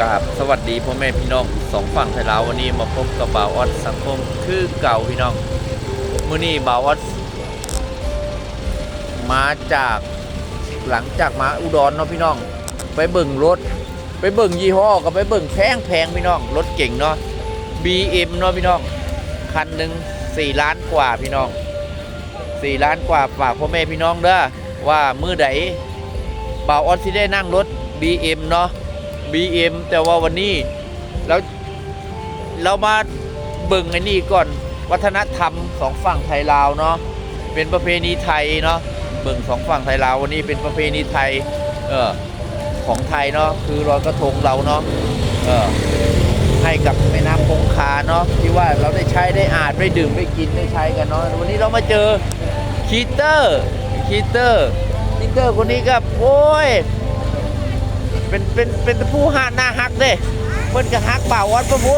กราบสวัสดีพ่อแม่พี่น้องสองฝั่งไทยลาววันนี้มาพบกับบ่าวออดสังคมคือเก่าพี่น้องมื้อนี้บ่าวออดมาจากหลังจากมาอุดรเนาะพี่น้อง ไปเบิ่งรถ ไปเบิ่งยี่ห้อกับไปเบิ่งแพงแพงพี่น้องรถเก่งเนาะ BM เนาะพี่น้องคันหนึ่ง4ล้านกว่าพี่น้อง4ล้านกว่าฝากพ่อแม่พี่น้องเด้อว่ามื้อใดบ่าวออดสิได้นั่งรถ BM เนาะ BM แต่ว่าวันนี้เราเรามาเบิ่งไอ้นี่ก่อนวัฒนธรรมสองฝั่งไทยลาวเนาะเป็นประเพณีไทยเนาะเบิ่งสองฝั่งไทยลาววันนี้เป็นประเพณีไทยเออของไทยเนาะคือลอยกระทงเราเนาะเออให้กับแม่น้ำคงคาเนาะที่ว่าเราได้ใช้ได้อาบได้ดื่มได้กินได้ใช้กันเนาะวันนี้เรามาเจอคีเตอร์คีเตอร์คีเตอร์คนนี้ก็โอ้ย เป็นเป็นเป็นผู้หาหน้าฮักเด้เพิ่นก็ฮักบ่าววัดปะบู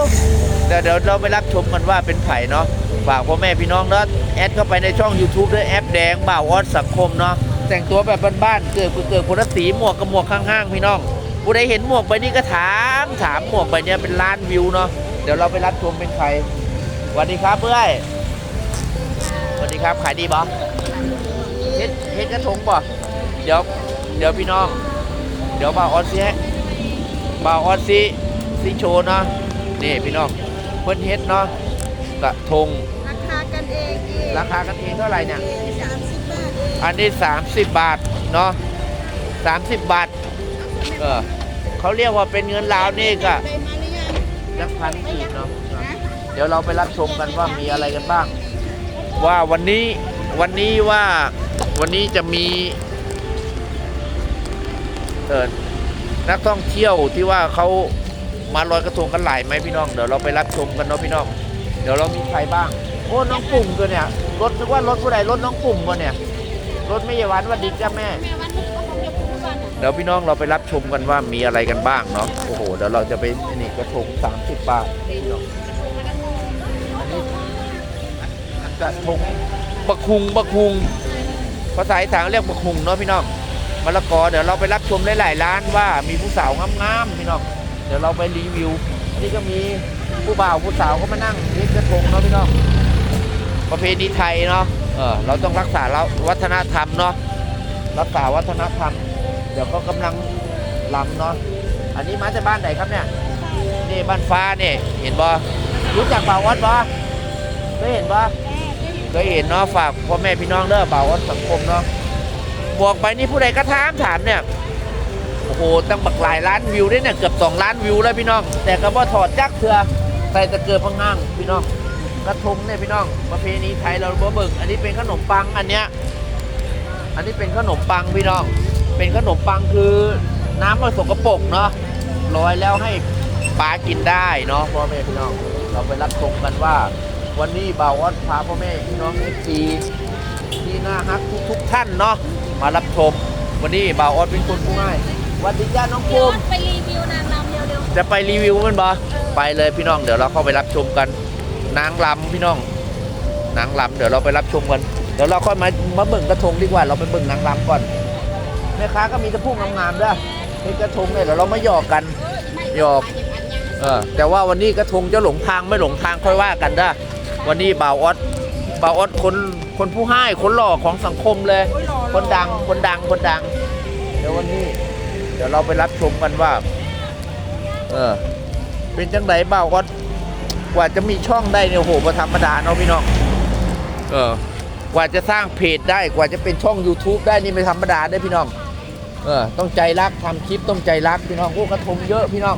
เดี๋ยวเดี๋ยวเราไปรับชมกันว่าเป็นไผ่เนาะฝากพ่อแม่พี่น้องเนาะแอดเข้าไปในช่อง YouTube ด้วยแอปแดงบ่าววัดสังคมเนาะแต่งตัวแบบบ้านๆเกิดเกิดคนละสีหมวกกับหมวกข้างๆพี่น้องผู้ใดเห็นหมวกใบนี้ก็ถามถามหมวกใบเนี้ยเป็นล้านวิวเนาะเดี๋ยวเราไปรับชมเป็นใครสวัสดีครับเพื่อนสวัสดีครับขายดีบ่เฮ็ดเฮ็ดกระทงบ่เดี๋ยวเดี๋ยวพี่น้อง ดี๋ยวบ่าวออสซิให้บ่าวออสซิซิโชว์เนาะนี่พี่น้องเพิ่นเฮ็ดเนาะกระทงราคากันเองเองราคากันเองเท่าไหร่เนี่ยสามสิบบาทเองอันนี้ 30 บาทเนาะ30 บาทเออเขาเรียกว่าเป็นเงินลาวนี่ก็ไปมาหรือยังจักพันกีบเนาะนะเดี๋ยวเราไปรับชมกันว่ามีอะไรกันบ้าง ว่าวันนี้วันนี้ว่าวันนี้จะมี เออนักท่องเที่ยวที่ว่าเขามาลอยกระทงกันหลายไหมพี่น้องเดี๋ยวเราไปรับชมกันเนาะพี่น้องเดี๋ยวเรามีใครบ้าง โอ้น้องปุ่มตัวเนี่ยรถนึกว่ารถผู้ใดรถน้องปุ่มวเนี่ยรถไม่ยาวันวัดดิจ้าแม่แม่วันนี้ก็คงจะพูดกันเดี๋ยวพี่น้องเราไปรับชมกันว่ามีอะไรกันบ้างเนาะโอ้โหเดี๋ยวเราจะไปนี่กระทง30บาทพี่น้องอันนี้กระทงบักคุงบักคุงภาษาอีสานเรียกบักคุงเนาะพี่น้อง มะละกอเดี๋ยวเราไปรับชมหลายๆร้านว่ามีผู้สาวงามๆพี่น้องเดี๋ยวเราไปรีวิวอันนี้ก็มีผู้บ่าวผู้สาวก็มานั่งเล่นกระทงเนาะพี่น้องประเพณีไทยเนาะเออเราต้องรักษาเราวัฒนธรรมเนาะรักษาวัฒนธรรม เดี๋ยวก็กำลังลำเนาะอันนี้มาจากบ้านไหนครับเนี่ยนี่บ้านฟ้าเนี่ยเห็นบ่รู้จักบ่าววัดบ่เคยเห็นบ่เคยเห็นเนาะฝากพ่อแม่พี่น้องเด้อบ่าววัดสังคมเนาะ บวกไปนี่ผู้ใดก็ถามถามเนี่ยโอ้โหตั้งบักหลายล้านวิวได้เนี่ยเกือบ2ล้านวิวแล้วพี่น้อง แต่ก็บ่ถอดจักเถื่อใส่ตะเกียบพังห้างพี่น้องกระทงเนี่ยพี่น้องประเพณีไทยเราบ่เบิ่งอันนี้เป็นขนมปังอันเนี้ยอันนี้เป็นขนมปังพี่น้อง เป็นขนมปังคือน้ำมันสกปรกเนาะลอยแล้วให้ปลากินได้เนาะพ่อแม่พี่น้องเราไปรับชมกันว่า วันนี้บ่าววัดพาพ่อแม่พี่น้องเอฟซีที่น่าฮักทุกทุกๆท่านเนาะ มารับชม วันนี้บ่าวออดเป็นคนผู้ง่ายสวัสดีจ้าน้องพี่ปุ้อมอดไปรีวิวนางรำเร็วจะไปรีวิวมันบ่ไปเลยพี่น้องเดี๋ยวเราเข้าไปรับชมกัน นางลำพี่น้อง นางลำเดี๋ยวเราไปรับชมกันเดี๋ยวเราค่อยมามาเบิ่งกระทงดีกว่าเราไปเบิ่งนางลำก่อนแม่ค้าก็มีแตะพุ่งงามๆด้วยนี่กระทงเนี่ยเดี๋ยวเรามาหยอกกัน ๆหยอก เออแต่ว่าวันนี้กระทงจะหลงทางไม่หลงทางค่อยว่ากันเด้อวันนี้บ่าวออดบ่าวออดคนคนผู้ให้คนหล่อของสังคมเลย คนดังคนดังคนดัง เดี๋ยววันนี้ เดี๋ยวเราไปรับชมกันว่า เออ เป็นจังไดบ่าวออดกว่าจะมีช่องได้เนี่ยโอ้โหบ่ธรรมดาเนาะพี่น้องเออกว่าจะสร้างเพจได้กว่าจะเป็นช่อง YouTube ได้นี่ไม่ธรรมดาได้อพี่น้อง เออ ต้องใจรักทำคลิปต้องใจรักพี่น้องโอ้กระทงเยอะพี่น้อง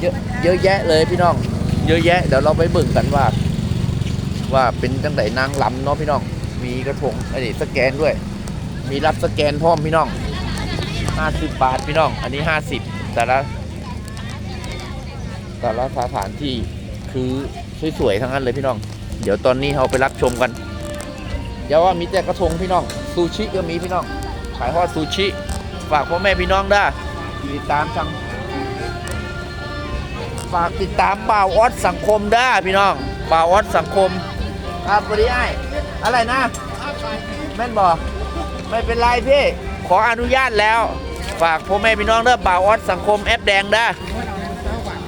เยอะเยอะแยะเลยพี่น้อง เยอะแยะ เดี๋ยวเราไปเบิ่งกันว่า ว่าเป็นตั้งแต่นางลำเนาะพี่น้อง มีกระทงอันนี้สแกนด้วย มีรับสแกนพร้อมพี่น้อง50บาทพี่น้อง อันนี้50แต่ละ แต่ละสถานที่คือสวยๆทั้งนั้นเลยพี่น้อง เดี๋ยวตอนนี้เราไปรับชมกันอย่าว่ามีแต่กระทงพี่น้อง ซูชิก็มีพี่น้อง ขายทอดซูชิ ฝากพ่อแม่พี่น้องได้ติดตามทางฝากติดตามบ่าวออสสังคมได้พี่น้องบ่าวออสสังคมครับสวัสดีไอ้อะไรนะแม่นบอก ไม่เป็นไรพี่ ขออนุญาตแล้ว ฝากพ่อแม่พี่น้องเด้อบ่าวออสสังคมแอปแดงได้อ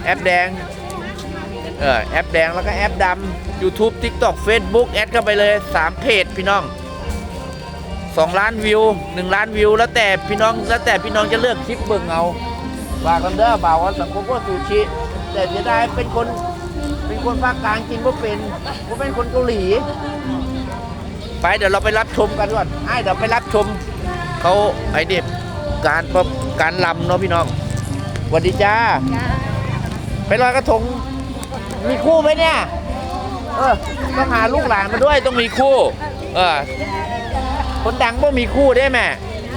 แอปแดง เออแอปแดงแล้วก็แอปดำ YouTube TikTok Facebook แอดเข้าไปเลย 3 เพจพี่น้อง 2 ล้านวิว 1 ล้านวิว แล้วแต่พี่น้องแล้วแต่พี่น้องจะเลือกคลิปเบิ่งเอาฝากกันเด้อบ่าวว่าสังคมว่าซูชิ แต่เสียดายเป็นคนเป็นคนภาคกลางกินว่าเป็นว่าเป็นคนเกาหลี ไปเดี๋ยวเราไปรับชมกันก่อนไอ้เดี๋ยวไปรับชมเขาไอเด็บการประการลำเนาะพี่น้องสวัสดีจ้า ไปลอยกระทง มีคู่ไหมเนี่ย เออต้องหาลูกหลานมาด้วยต้องมีคู่ เออ คนดังบ่มีคู่ได้แม่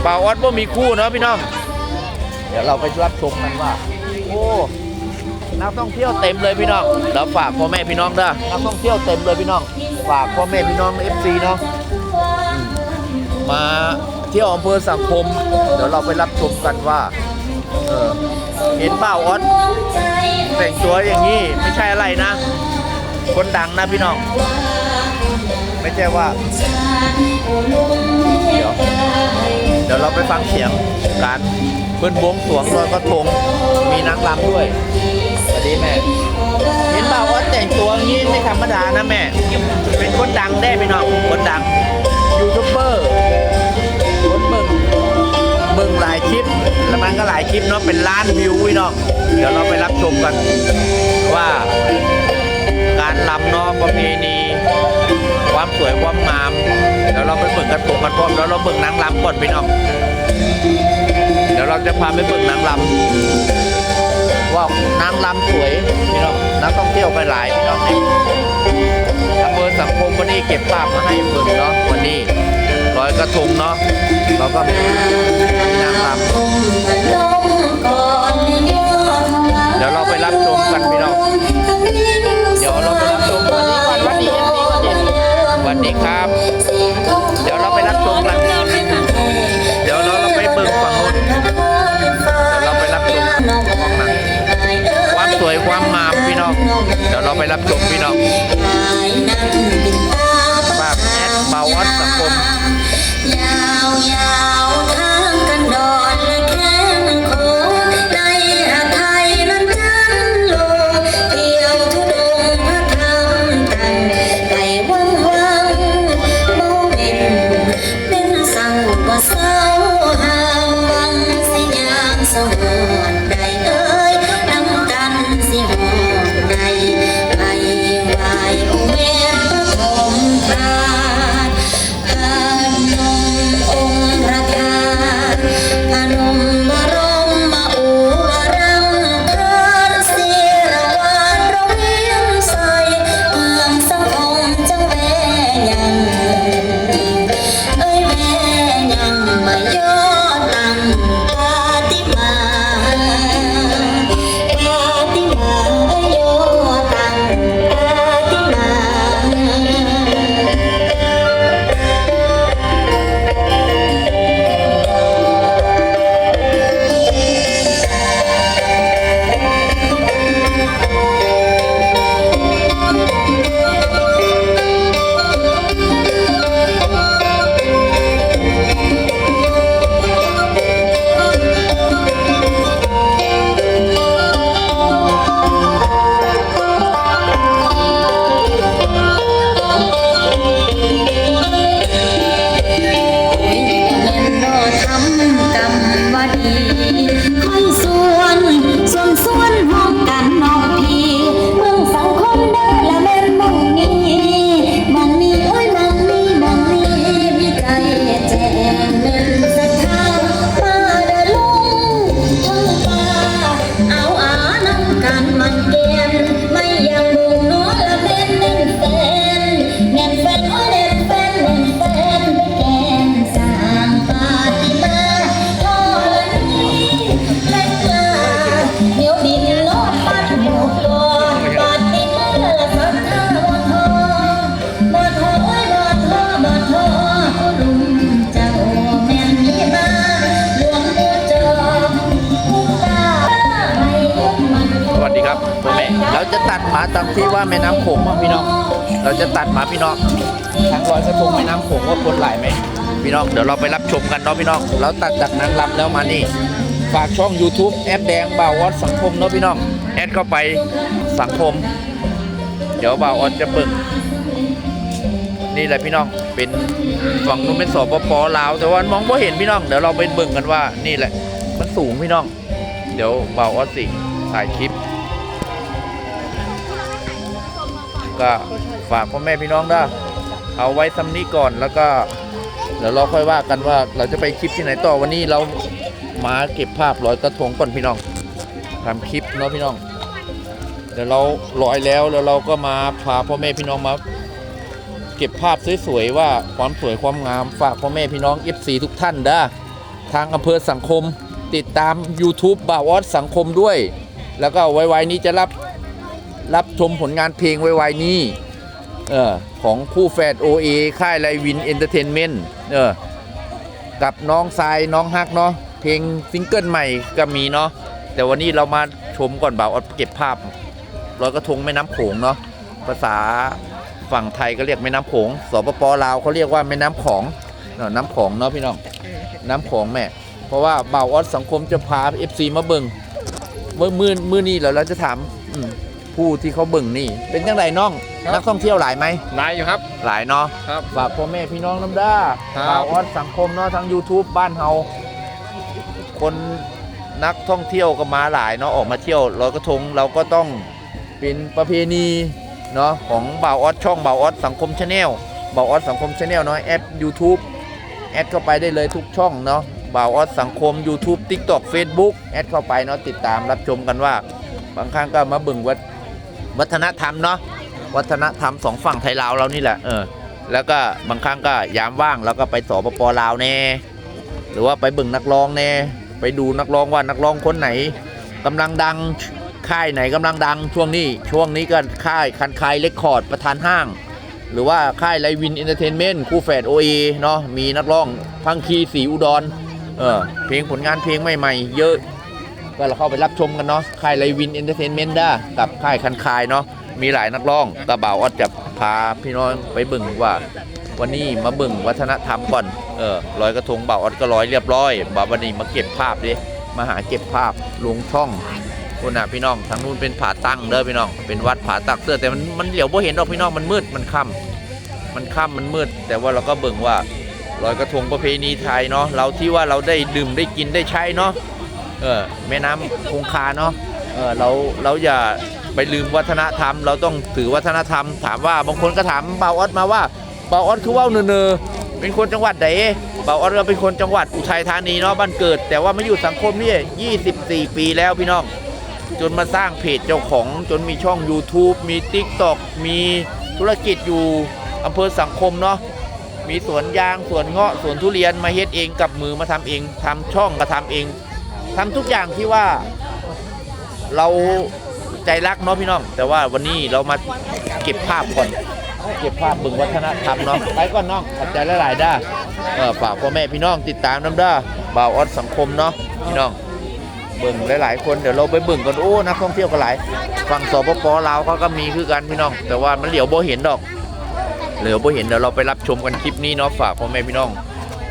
บ่าวออดบ่มีคู่เนาะพี่น้อง เดี๋ยวเราไปรับชมกันว่า โอ้นักท่องเที่ยวเต็มเลยพี่น้องเดี๋ยวฝากพ่อแม่พี่น้องเด้อนักท่องเที่ยวเต็มเลยพี่น้อง ฝากพ่อแม่พี่น้องเอฟซีเนาะมาเที่ยวอำเภอสังคม เดี๋ยวเราไปรับชมกันว่าเออเห็นบ่าออดแต่งตัวอย่างนี้ไม่ใช่อะไรนะ คนดังนะพี่น้อง ไม่ใช่ว่า เดี๋ยวเดี๋ยวเราไปฟังเสียงการเบิ้นบวงสวงลอยกระทงมีนางรำด้วยสวัสดีแม่ เห็นเปล่าว่าแต่งตัวอย่างนี้ไม่ธรรมดานะแม่ เป็นคนดังได้พี่น้องคนดังยูทูบเบอร์คนเบิ่งเบิ่งหลายคลิป แล้วมันก็หลายคลิปเนาะเป็นล้านวิวพี่น้องเดี๋ยวเราไปรับชมกันว่าการลำนาะประเพณีความสวยความงามเดี๋ยวเราไปเบิ่งกันผมกันพร้อมแล้วเราเบิ่งนางรำก่อนพี่น้องเดี๋ยวเราจะพาไปเบิ่งนางรำว่านางรำสวยพี่น้อง นักท่องเที่ยวไปหลายพี่น้องนี่อำเภอสังคมวันนี้เก็บภาพมาให้เบิ่งเนาะวันนี้ลอยกระทงเนาะเราก็มีนางรำ เดี๋ยวเราไปรับชมพี่น้องภาพแอดเบาวัดสังคม หมาตามที่ว่าแม่น้ำโขงบ้างพี่น้อง เราจะตัดหมาพี่น้องทางลอยกระทงแม่น้ำโขงว่าคนหลายไหมพี่น้องเดี๋ยวเราไปรับชมกันเนาะพี่น้องเราตัดจากนางรำแล้วมานี่ฝากช่อง YouTube แอปแดงบ่าววัดสังคมเนาะพี่น้องแอดเข้าไปสังคม เดี๋ยวบ่าวออดจะเบิ่งนี่แหละพี่น้องเป็นฝั่งนู้นเป็นสปปลาวแต่ว่ามองไม่เห็นพี่น้องเดี๋ยวเราไปเบิ่งกันว่านี่แหละ มันสูงพี่น้อง เดี๋ยวบ่าวออดสิถ่ายคลิป ก็ฝากพ่อแม่พี่น้องด้วยเอาไว้ซ้ำนี้ก่อนแล้วก็ เดี๋ยวเราค่อยว่ากันว่าเราจะไปคลิปที่ไหนต่อวันนี้เรามาเก็บภาพลอยกระทงก่อนพี่น้องทำคลิปเนาะพี่น้อง เดี๋ยวเราลอยแล้วแล้วเราก็มาพาพ่อแม่พี่น้องมาเก็บภาพสวยๆว่าความสวยความงามฝากพ่อแม่พี่น้อง FC ทุกท่านด้อทางอำเภอสังคมติดตาม YouTube บ่าวอสสังคมด้วย แล้วก็ไวๆนี้จะรับ รับชมผลงานเพลงไวๆนี้เออของคู่แฝด OA ค่ายไลวินเอนเตอร์เทนเมนต์เออกับน้องทรายน้องฮักเนาะเพลงซิงเกิลใหม่ก็มีเนาะแต่วันนี้เรามาชมก่อนบ่าวอสเก็บภาพลอยกระทงแม่น้ำโขงเนาะภาษาฝั่งไทยก็เรียกแม่น้ำโขงสปปลาวเขาเรียกว่าแม่น้ำของเนอะน้ำของเนาะพี่น้องน้ำของแม่ เพราะว่าบ่าวออสสังคมจะพา FC มาเบิงเมื่อมือมือนี้แล้วเราจะถามอืม ผู้ที่เขาเบิ่งนี่ เป็นจังไรน้อง ครับ นักท่องเที่ยวหลายไหม นายอยู่ครับ หลายเนาะครับ ฝากพ่อแม่พี่น้องน้ำด้าครับบ่าวออสสังคมเนาะทาง YouTube บ้านเฮาคนนักท่องเที่ยวก็มาหลายเนาะออกมาเที่ยวลอยกระทงเราก็ต้องเป็นประเพณีเนาะของบ่าวออสช่องบ่าวออสสังคมชาแนลบ่าวออสสังคมชาแนลเนาะแอด YouTube แอดเข้าไปได้เลยทุกช่องเนาะบ่าวออสสังคม YouTube TikTok Facebook แอดเข้าไปเนาะติดตามรับชมกันว่า บางครั้งก็มาเบิ่งวัฒ วัฒนธรรมเนาะวัฒนธรรมสองฝั่งไทยลาวเรานี่แหละเออแล้วก็บางครั้งก็ยามว่างแล้วก็ไปสปปลาวแน่หรือว่าไปเบิ่งนักร้องแน่ไปดูนักร้องว่านักร้องคนไหนกำลังดังค่ายไหนกำลังดังช่วงนี้ช่วงนี้ก็ค่ายคันคายเลคคอร์ดประธานห้าง หรือว่าค่ายไลวินเอนเตอร์เทนเมนต์คู่แฝดโอเอเนาะมีนักร้องพังคีสีอุดรเออเพลงผลงานเพลงใหม่ๆ เยอะ ก็เราเข้าไปรับชมกันเนาะค่ายไลวินเอนเตอร์เทนเมนต์ได้กับค่ายคันคายเนาะมีหลายนักร้องกระบ่าวออดจะพาพี่น้องไปบิ่งว่า วันนี้มาบิ่งวัฒนธรรมก่อนเออลอยกระทงบ่าวออดก็ร้อยเรียบร้อยบ่าววันนี้มาเก็บภาพดิมาหาเก็บภาพลงช่องคุณน่ะพี่น้องทางนู้นเป็นผาตั้งเด้อพี่น้องเป็นวัดผาตักเสื้อแต่มันมันเหลียวบ่เห็นดอกพี่น้องมันมืดมันค่ำมันค่ำมันมืด แต่ว่าเราก็เบิ่งว่าลอยกระทงประเพณีไทยเนาะเราที่ว่าเราได้ดื่มได้กินได้ใช้เนาะ เออแม่น้ำคงคาเนาะเออเราเราอย่าไปลืมวัฒนธรรม เราต้องถือวัฒนธรรม ถามว่าบางคนก็ถามบ่าออดมาว่าบ่าออดคือว่าวเนอเนอเป็นคนจังหวัดไหนบ่าออดก็เป็นคนจังหวัดอุทัยธานีเนาะบ้านเกิด แต่ว่ามาอยู่สังคมนี่24 ปีแล้วพี่น้อง จนมาสร้างเพจเจ้าของจนมีช่อง YouTube มี TikTok มีธุรกิจอยู่อำเภอสังคมเนาะมีสวนยางสวนเงาะสวนทุเรียนมาเฮ็ดเองกับมือมาทำเองทำช่องก็ทำเอง ทำทุกอย่างที่ว่าเราใจรักเนาะพี่น้อง แต่ว่าวันนี้เรามาเก็บภาพก่อนเก็บภาพบึงวัฒนธรรมเนาะไปก่อนน้องขอบใจหลายๆด้าเออฝากพ่อแม่พี่น้องติดตามน้ำด้าบ่าวออดสังคมเนาะพี่น้องเบิ่งหลายๆคนเดี๋ยวเราไปเบิ่งกันโอ้นักท่องเที่ยวก็หลายฝั่งสปปลาวเขาก็มีคือกันพี่น้อง แต่ว่ามันเหลียวโบเห็นดอก เหลือบ่เห็นเดี๋ยวเราไปรับชมกันคลิปนี้เนาะฝากพ่อแม่พี่น้อง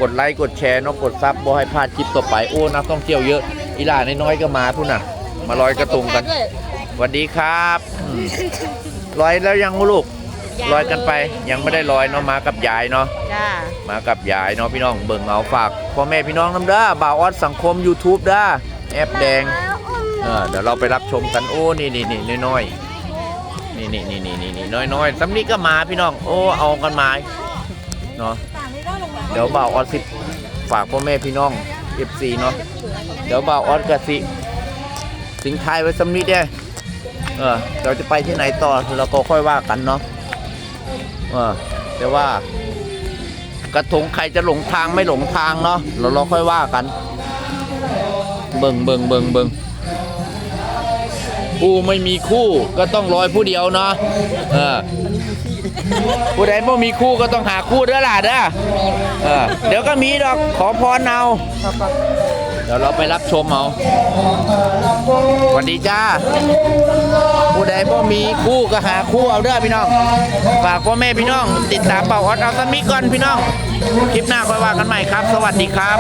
กดไลค์กดแชร์เนาะกดซับบ่ให้พลาดคลิปต่อไปโอ้นักท่องเที่ยวเยอะอีหล่าน้อยๆก็มาพุ่นน่ะ มาลอยกระทงกันสวัสดีครับอืมลอยแล้วยังลูกลอยกันไปยังไม่ได้ลอยเนาะมากับยายเนาะจ้ามากับยายเนาะพี่น้องเบิ่งเอาฝากพ่อแม่พี่น้องน้ำเด้อบ่าวออดสังคม YouTube เด้อแอปแดงเออเดี๋ยวเราไปรับชมกันโอ้นี่นี่นี่น้อยๆนี่นี่นี่นี่นี่นี่น้อยน้อยๆสำนี้ก็มาพี่น้อง โอ้เอากันมาเนาะ เดี๋ยวบ่าวออดสิฝากพ่อแม่พี่น้อง FC เนาะเดี๋ยวบ่าวออดกับสิสิงไทยไว้สำนี้เด้เออเราจะไปที่ไหนต่อเราก็ค่อยว่ากันเนาะเออแต่ว่ากระทงใครจะหลงทางไม่หลงทางเนาะเราเราค่อยว่ากัน เบิ่งเบิ่งเบิ่งเบิ่งผู้ไม่มีคู่ก็ต้องลอยผู้เดียวเนาะเออ ผู้ใดไม่มีคู่ก็ต้องหาคู่เด้อล่ะเด้อเออเดี๋ยวก็มีดอกขอพรเอาเดี๋ยวเราไปรับชมเอาสวัสดีจ้า ผู้ใดบ่มีคู่ก็หาคู่เอาเด้อพี่น้อง ฝากพ่อแม่พี่น้อง ติดตามเป่าออดเอาสมิก่อนพี่น้อง คลิปหน้าค่อยว่ากันใหม่ครับ สวัสดีครับ